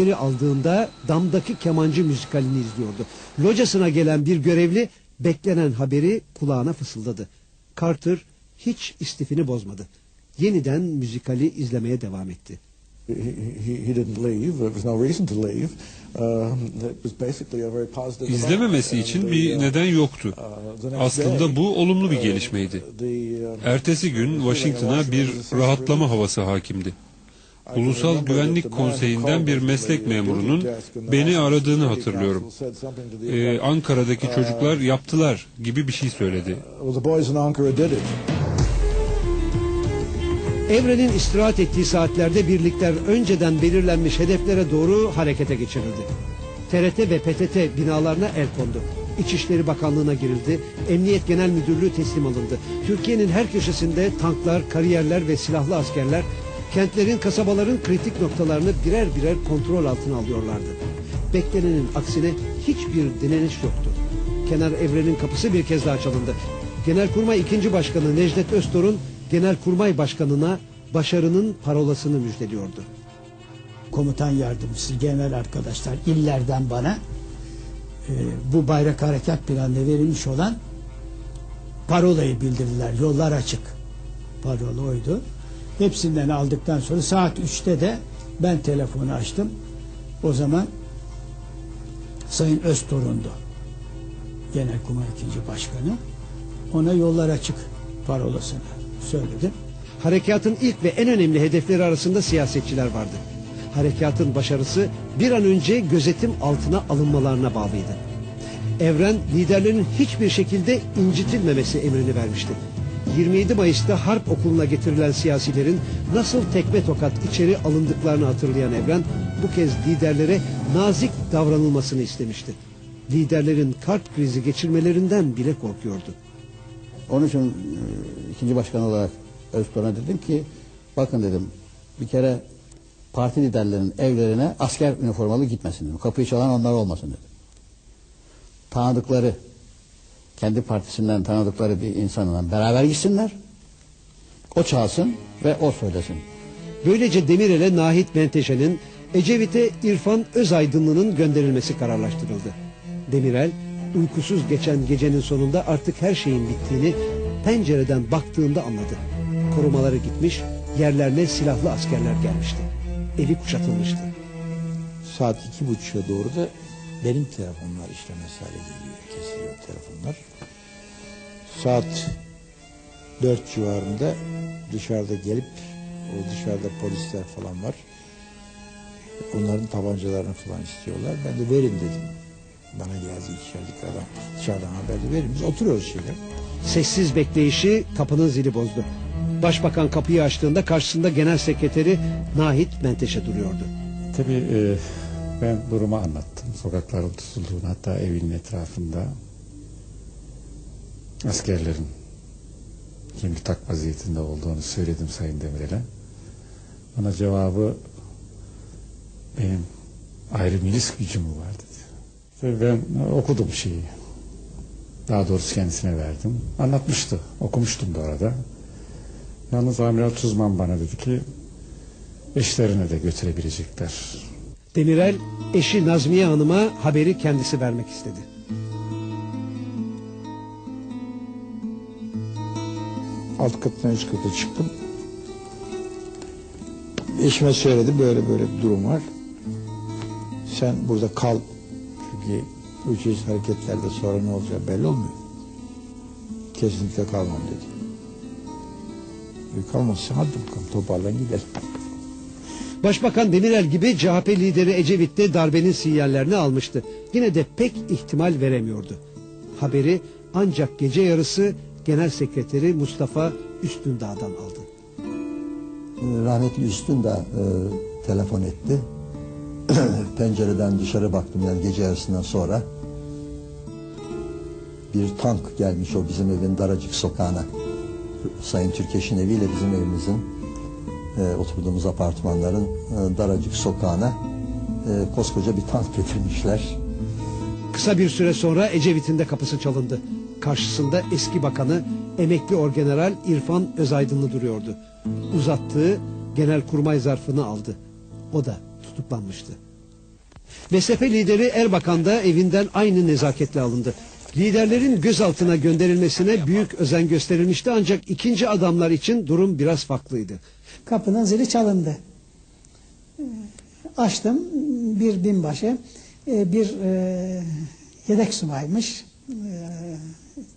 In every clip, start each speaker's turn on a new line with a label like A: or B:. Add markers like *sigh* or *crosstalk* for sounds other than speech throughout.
A: Haberi aldığında damdaki kemancı müzikalini izliyordu. Locasına gelen bir görevli beklenen haberi kulağına fısıldadı. Carter hiç istifini bozmadı. Yeniden müzikali izlemeye devam etti.
B: He, he, he didn't leave. There was no reason to leave. Um, it was basically a very positive
C: İzlememesi için bir
B: uh,
C: neden yoktu.
B: uh,
C: Aslında bu olumlu bir
B: uh,
C: gelişmeydi. Ertesi gün Washington'a bir rahatlama havası hakimdi. Ulusal Güvenlik Konseyi'nden bir meslek memurunun beni aradığını hatırlıyorum. Ee, Ankara'daki çocuklar yaptılar gibi bir şey söyledi.
A: Evrenin istirahat ettiği saatlerde birlikler önceden belirlenmiş hedeflere doğru harekete geçirildi. TRT ve PTT binalarına el kondu. İçişleri Bakanlığı'na girildi. Emniyet Genel Müdürlüğü teslim alındı. Türkiye'nin her köşesinde tanklar, kariyerler ve silahlı askerler kentlerin, kasabaların kritik noktalarını birer birer kontrol altına alıyorlardı. Beklenenin aksine hiçbir direniş yoktu. Kenar Evren'in kapısı bir kez daha çalındı. Genelkurmay 2. Başkanı Necdet Öztorun Genelkurmay Başkanı'na başarının parolasını müjdeliyordu.
D: komutan yardımcısı, genel arkadaşlar illerden bana e, bu bayrak harekat planına verilmiş olan parolayı bildirdiler. Yollar açık. Parola oydu. Hepsinden aldıktan sonra saat 3'te de ben telefonu açtım. O zaman Sayın Öztorun'du. Genelkurmay ikinci başkanı. Ona yollar açık parolasını söyledim.
A: Harekatın ilk ve en önemli hedefleri arasında siyasetçiler vardı. Harekatın başarısı bir an önce gözetim altına alınmalarına bağlıydı. Evren liderlerin hiçbir şekilde incitilmemesi emrini vermişti. 27 Mayıs'ta harp okuluna getirilen siyasilerin nasıl tekme tokat içeri alındıklarını hatırlayan Evren bu kez liderlere nazik davranılmasını istemişti. Liderlerin kalp krizi geçirmelerinden bile korkuyordu.
E: Onun için e, ikinci başkan olarak Öztor'a dedim ki bakın dedim bir kere parti liderlerinin evlerine asker üniformalı gitmesin dedim. Kapıyı çalan onlar olmasın dedim. Tanıdıkları kendi partisinden tanıdıkları bir insanla beraber gitsinler. O çalsın ve o söylesin.
A: Böylece Demirel'e Nahit Menteşe'nin, Ecevit'e İrfan Özaydınlı'nın gönderilmesi kararlaştırıldı. Demirel, uykusuz geçen gecenin sonunda artık her şeyin bittiğini pencereden baktığında anladı. Korumaları gitmiş, yerlerine silahlı askerler gelmişti. Eli kuşatılmıştı.
F: Saat iki buçuğa doğru da benim telefonlar işlemez hale geliyor. Telefonlar. Saat dört civarında dışarıda gelip o dışarıda polisler falan var. Onların tabancalarını falan istiyorlar. Ben de verin dedim. Bana geldi içerideki adam. Dışarıdan haber de verin. Biz oturuyoruz şeyler.
A: Sessiz bekleyişi kapının zili bozdu. Başbakan kapıyı açtığında karşısında genel sekreteri Nahit Menteşe duruyordu.
G: Tabii e, ben durumu anlattım. Sokakların tutulduğunu hatta evinin etrafında askerlerin kimlik tak vaziyetinde olduğunu söyledim Sayın Demirel'e. Bana cevabı benim ayrı milis gücüm mü var dedi. Tabii ben okudum şeyi. Daha doğrusu kendisine verdim. Anlatmıştı. Okumuştum da orada. Yalnız Amiral Tuzman bana dedi ki eşlerine de götürebilecekler.
A: Demirel eşi Nazmiye Hanım'a haberi kendisi vermek istedi.
F: Alt katına üst kata çıktım. Eşime söyledim böyle böyle bir durum var. Sen burada kal. Çünkü bu çeşit hareketlerde sonra ne olacağı belli olmuyor. Kesinlikle kalmam dedi. E, kalmazsa hadi bakalım toparlan gidelim.
A: Başbakan Demirel gibi CHP lideri Ecevit de darbenin sinyallerini almıştı. Yine de pek ihtimal veremiyordu. Haberi ancak gece yarısı Genel Sekreteri Mustafa Üstündağ'dan aldı.
H: Ee, Rahmetli Üstün de e, telefon etti. *clears throat* Pencereden dışarı baktım yani gece yarısından sonra. Bir tank gelmiş o bizim evin daracık sokağına. Sayın Türkeş'in eviyle bizim evimizin e, oturduğumuz apartmanların e, daracık sokağına e, koskoca bir tank getirmişler.
A: Kısa bir süre sonra Ecevit'in de kapısı çalındı. Karşısında eski bakanı emekli orgeneral İrfan Özaydınlı duruyordu. Uzattığı genelkurmay zarfını aldı. O da tutuklanmıştı. MSP lideri Erbakan da evinden aynı nezaketle alındı. Liderlerin gözaltına gönderilmesine büyük özen gösterilmişti ancak ikinci adamlar için durum biraz farklıydı.
D: Kapının zili çalındı. Açtım. Bir binbaşı, e, bir e, yedek subaymış. E,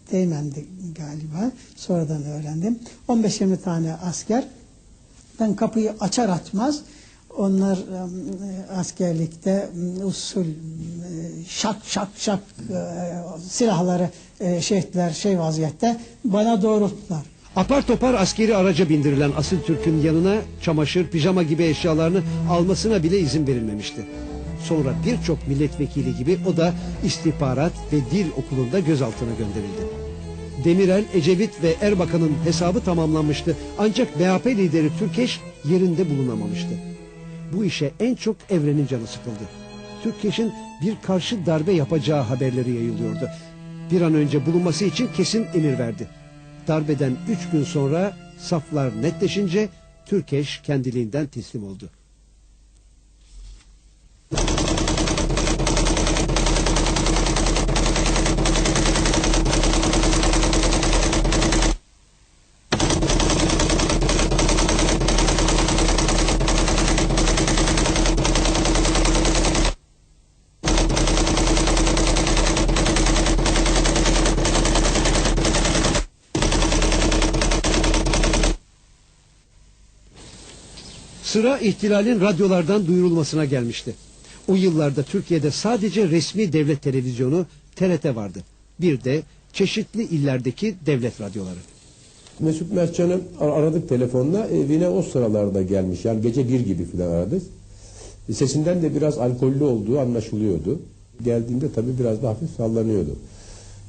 D: Teğmendi galiba. Sonradan öğrendim. 15-20 tane asker. Ben kapıyı açar açmaz onlar e, askerlikte usul e, şak şak şak e, silahları şehitler şey vaziyette bana doğrulttular.
A: Apar topar askeri araca bindirilen Asil Türk'ün yanına çamaşır, pijama gibi eşyalarını almasına bile izin verilmemişti. Sonra birçok milletvekili gibi o da istihbarat ve dil okulunda gözaltına gönderildi. Demirel, Ecevit ve Erbakan'ın hesabı tamamlanmıştı. Ancak MHP lideri Türkeş yerinde bulunamamıştı. Bu işe en çok Evren'in canı sıkıldı. Türkeş'in bir karşı darbe yapacağı haberleri yayılıyordu. Bir an önce bulunması için kesin emir verdi. Darbeden üç gün sonra saflar netleşince Türkeş kendiliğinden teslim oldu. Sıra ihtilalin radyolardan duyurulmasına gelmişti. O yıllarda Türkiye'de sadece resmi devlet televizyonu TRT vardı. Bir de çeşitli illerdeki devlet radyoları.
I: Mesut Mertcan'ı ar- aradık telefonla evine o sıralarda gelmiş. Yani gece bir gibi falan aradık. Sesinden de biraz alkollü olduğu anlaşılıyordu. Geldiğinde tabii biraz da hafif sallanıyordu.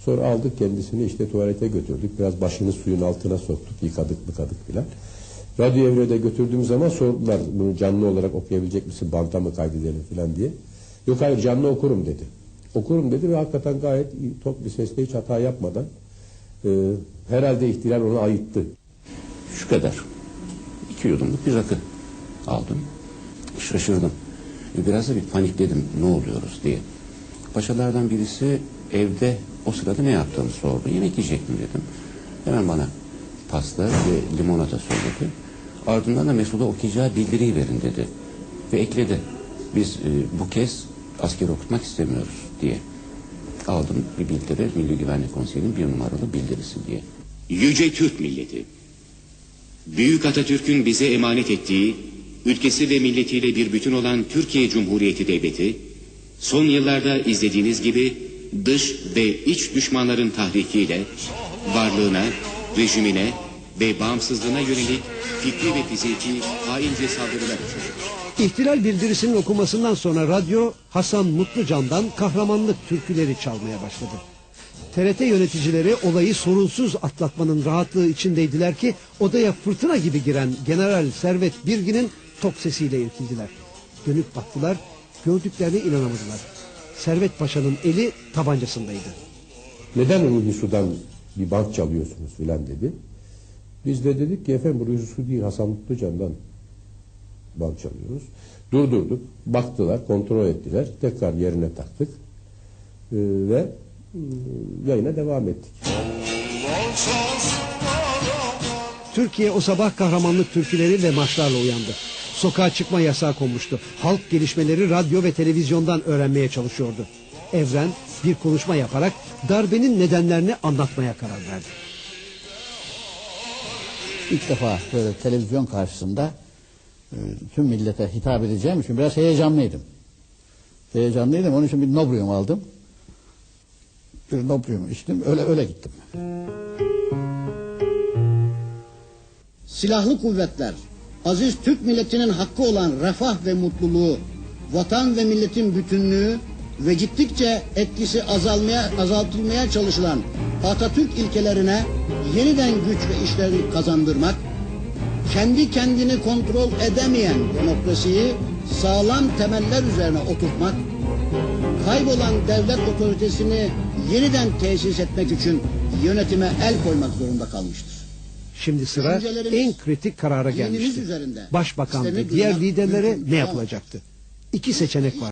I: Sonra aldık kendisini işte tuvalete götürdük. Biraz başını suyun altına soktuk. Yıkadık yıkadık filan. Radyo evrede götürdüğüm zaman sordular bunu canlı olarak okuyabilecek misin? Banta mı kaydedelim filan diye. Yok hayır canlı okurum dedi. Okurum dedi ve hakikaten gayet tok bir sesle hiç hata yapmadan e, herhalde ihtilal onu ayıttı.
J: Şu kadar. İki yudumluk bir rakı aldım. Şaşırdım. E, Biraz da bir panikledim ne oluyoruz diye. Paşalardan birisi evde o sırada ne yaptığımı sordu. Yemek yiyecek mi dedim. Hemen bana pasta ve limonata söyledi. Ardından da Mesut'a okuyacağı bildiriyi verin dedi. Ve ekledi. Biz e, bu kez asker okutmak istemiyoruz diye. Aldım bir bildiri Milli Güvenlik Konseyi'nin bir numaralı bildirisi diye.
K: Yüce Türk milleti. Büyük Atatürk'ün bize emanet ettiği, ülkesi ve milletiyle bir bütün olan Türkiye Cumhuriyeti Devleti, son yıllarda izlediğiniz gibi dış ve iç düşmanların tahrikiyle varlığına, rejimine ve bağımsızlığına yönelik fikri ve fiziki haince saldırılar açıyor.
A: İhtilal bildirisinin okumasından sonra radyo Hasan Mutlucan'dan kahramanlık türküleri çalmaya başladı. TRT yöneticileri olayı sorunsuz atlatmanın rahatlığı içindeydiler ki odaya fırtına gibi giren General Servet Birgin'in tok sesiyle irkildiler. Dönüp baktılar, gördüklerine inanamadılar. Servet Paşa'nın eli tabancasındaydı.
I: Neden Ruhi Su'dan bir bank çalıyorsunuz filan dedi. Biz de dedik ki efendim Ruhi Su değil Hasan Mutlucan'dan bank çalıyoruz. Durdurduk, baktılar, kontrol ettiler. Tekrar yerine taktık. Ee, ve e, yayına devam ettik.
A: Türkiye o sabah kahramanlık türküleri ve maçlarla uyandı. Sokağa çıkma yasağı konmuştu. Halk gelişmeleri radyo ve televizyondan öğrenmeye çalışıyordu. Evren bir konuşma yaparak darbenin nedenlerini anlatmaya karar verdi.
E: İlk defa böyle televizyon karşısında e, tüm millete hitap edeceğim için biraz heyecanlıydım. Heyecanlıydım. Onun için bir Nobrium aldım. Bir Nobrium içtim. Öyle öyle gittim.
L: silahlı kuvvetler, aziz Türk milletinin hakkı olan refah ve mutluluğu, vatan ve milletin bütünlüğü ve gittikçe etkisi azalmaya azaltılmaya çalışılan Atatürk ilkelerine yeniden güç ve işlevlik kazandırmak, kendi kendini kontrol edemeyen demokrasiyi sağlam temeller üzerine oturtmak, kaybolan devlet otoritesini yeniden tesis etmek için yönetime el koymak zorunda kalmıştır.
A: Şimdi sıra en kritik karara gelmişti. Başbakan ve diğer liderlere ne yapılacaktı? İki seçenek var.